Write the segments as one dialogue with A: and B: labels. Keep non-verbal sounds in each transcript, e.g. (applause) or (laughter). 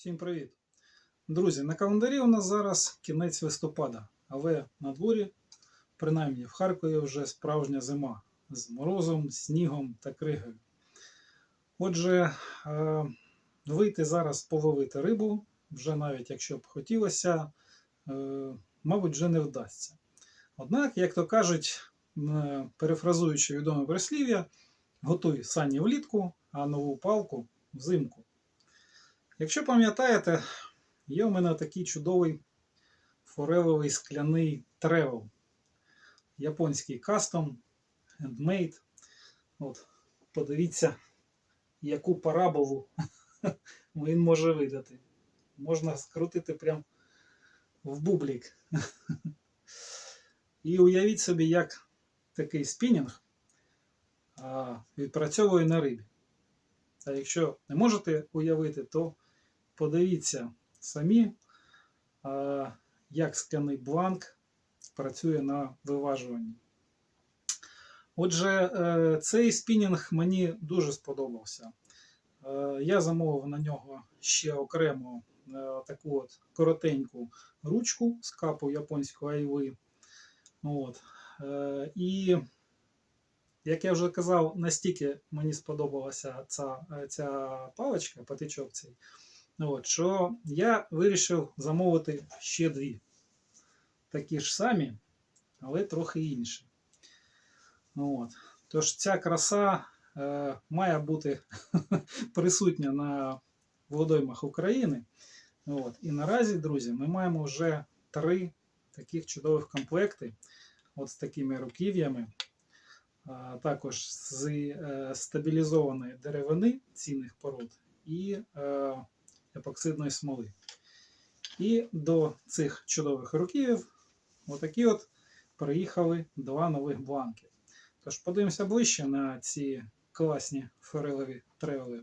A: Всім привіт! Друзі, на календарі у нас зараз кінець листопада, але на дворі, принаймні в Харкові, вже справжня зима з морозом, снігом та кригою. Отже, е, вийти зараз половити рибу, вже навіть якщо б хотілося, е, мабуть, вже не вдасться. Однак, як то кажуть, е, перефразуючи відоме прислів'я, готуй сані влітку, а нову палку взимку. Якщо пам'ятаєте, є у мене такий чудовий фореловий скляний тревел. Японський кастом, handmade. От, подивіться, яку параболу (laughs) він може видати. Можна скрутити прям в бублік. (laughs) І уявіть собі, як такий спінінг відпрацьовує на рибі. А якщо не можете уявити, то подивіться самі, як скляний бланк працює на виважуванні. Отже, е, цей спінінг мені дуже сподобався. Е, Я замовив на нього ще окремо е, таку от коротеньку ручку з капу японського айви. От. Е, І, як я вже казав, настільки мені сподобалася ця, ця паличка, патичок цей, от, що я вирішив замовити ще дві. Такі ж самі, але трохи інші. От. Тож ця краса е, має бути (laughs) присутня на водоймах України. От. І наразі, друзі, ми маємо вже три таких чудових комплекти от з такими руків'ями. А, також з е, стабілізованої деревини цінних пород і е, епоксидної смоли. І до цих чудових руків отакі от приїхали два нових бланки. Тож подивимося ближче на ці класні форелеві тревели.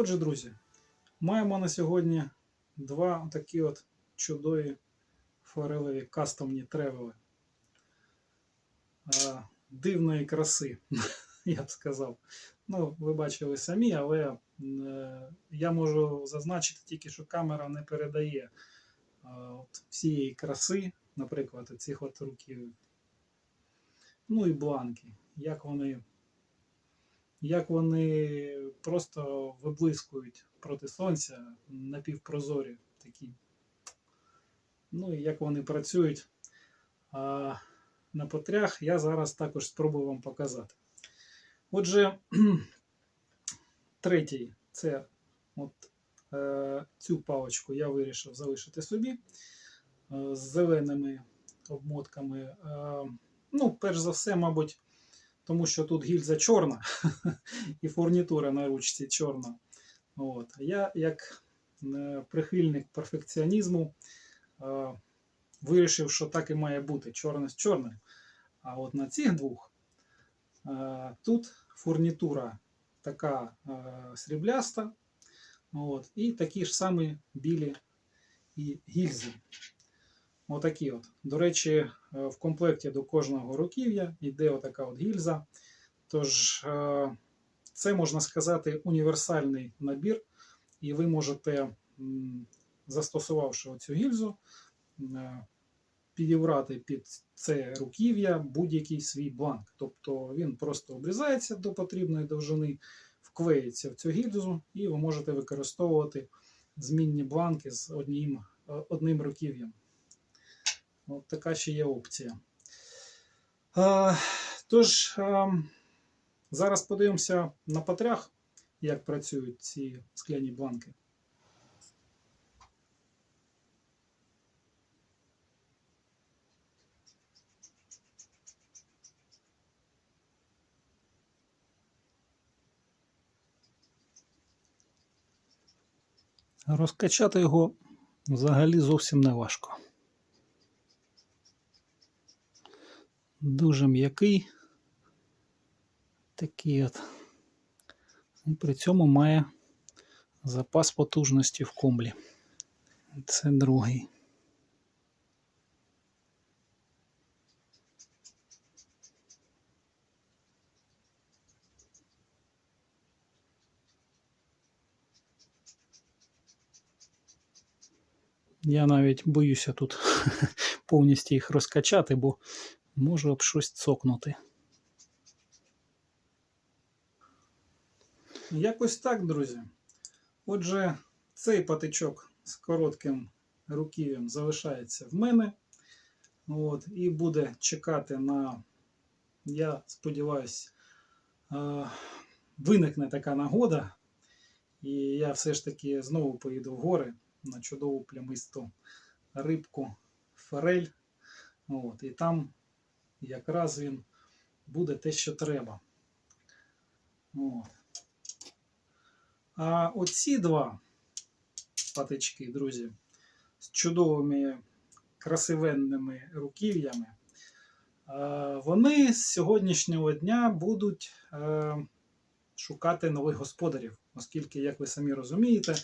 A: Отже, друзі, маємо на сьогодні два такі от чудові форелеві кастомні тревели. Дивної краси, (laughs) я б сказав. Ну, ви бачили самі, але е, я можу зазначити тільки, що камера не передає от, всієї краси, наприклад, цих от руків. Ну і бланки, як вони як вони просто виблискують проти сонця, напівпрозорі такі. Ну і як вони працюють а, на потрях, я зараз також спробую вам показати. Отже, (clears throat) третій це от, е, цю паличку я вирішив залишити собі е, з зеленими обмотками. Е, ну, перш за все, мабуть, тому що тут гільза чорна (laughs) і фурнітура на ручці чорна. От. Я, як е, прихильник перфекціонізму, е, вирішив, що так і має бути чорне з чорним. А от на цих двох е, тут фурнітура така срібляста, от, і такі ж самі білі і гільзи. Отакі от. До речі, е, в комплекті до кожного руків'я йде отака от гільза. Тож, е, це можна сказати універсальний набір, і ви можете, застосувавши оцю гільзу, е, підібрати під це руків'я будь-який свій бланк. Тобто він просто обрізається до потрібної довжини, вклеїться в цю гільзу, і ви можете використовувати змінні бланки з одним, одним руків'ям. От така ще є опція. А, тож, а, зараз подивимося на потрях, як працюють ці скляні бланки. Розкачати його взагалі зовсім не важко. Дуже м'який. Такий от. І при цьому має запас потужності в комблі. Це другий. Я навіть боюся тут (laughs) повністю їх розкачати, бо можу об щось цокнути. Якось так, друзі. Отже, цей патичок з коротким руків'ям залишається в мене. От, і буде чекати на, я сподіваюся, виникне така нагода. І я все ж таки знову поїду в гори на чудову плямисту рибку форель. От, і там якраз він буде те, що треба. От. А оці два патички, друзі, з чудовими красивенними руків'ями, е, вони з сьогоднішнього дня будуть е, шукати нових господарів, оскільки, як ви самі розумієте,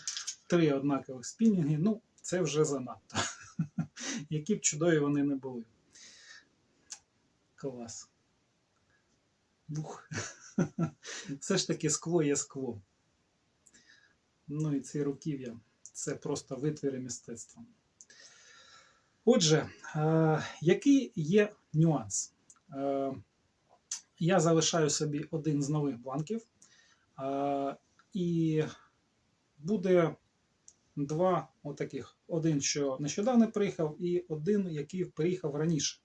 A: три однакових спінінги, ну, це вже занадто. (laughs) Які б чудові вони не були. Клас. Бух. (laughs) Все ж таки скло є скло. Ну і ці руків'я це просто витвіри мистецтва. Отже, е, який є нюанс? Е, я залишаю собі один з нових бланків, е, і буде два отаких: один, що нещодавно приїхав, і один, який приїхав раніше.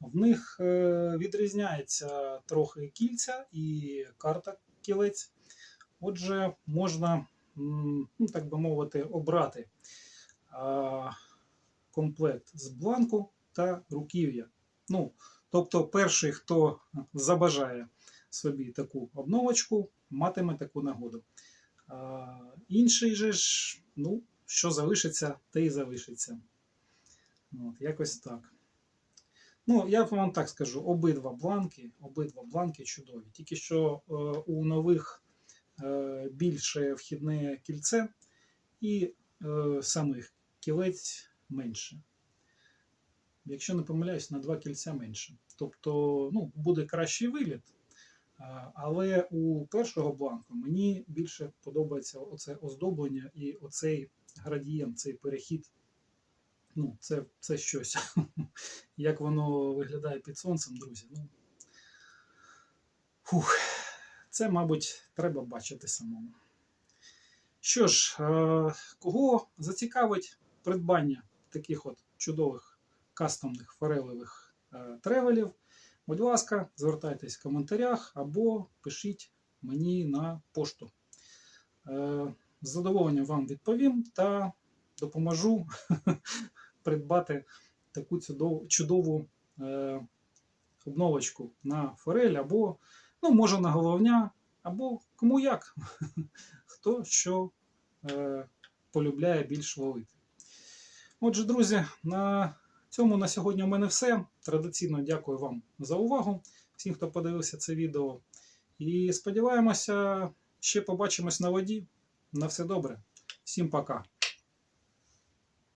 A: В них е, відрізняється трохи кільця і карта кілець. Отже, можна, ну, так би мовити, обрати комплект з бланку та руків'я. Ну, тобто, перший, хто забажає собі таку обновочку, матиме таку нагоду. Інший же ж, ну, що залишиться, те й залишиться. От, якось так. Ну, я вам так скажу: обидва бланки, обидва бланки чудові. Тільки що е, у нових е, більше вхідне кільце і е, самих кілець менше. Якщо не помиляюсь, на два кільця менше. Тобто ну, буде кращий вигляд. А, Але у першого бланку мені більше подобається оце оздоблення і оцей градієнт, цей перехід. Ну, це, це щось. (laughs) Як воно виглядає під сонцем, друзі. Ну, фух. це, мабуть, треба бачити самому. Що ж, е, кого зацікавить придбання таких от чудових кастомних форелевих е, тревелів, будь ласка, звертайтесь в коментарях або пишіть мені на пошту. Е, З задоволенням вам відповім та допоможу (laughs) придбати таку чудову, е, обновочку на форель або, ну, може, на головня, або кому як. (laughs) Хто що е, полюбляє більш ловити. Отже, друзі, на цьому на сьогодні у мене все. Традиційно дякую вам за увагу, всім, хто подивився це відео. І сподіваємося, ще побачимось на воді. На все добре. Всім пока.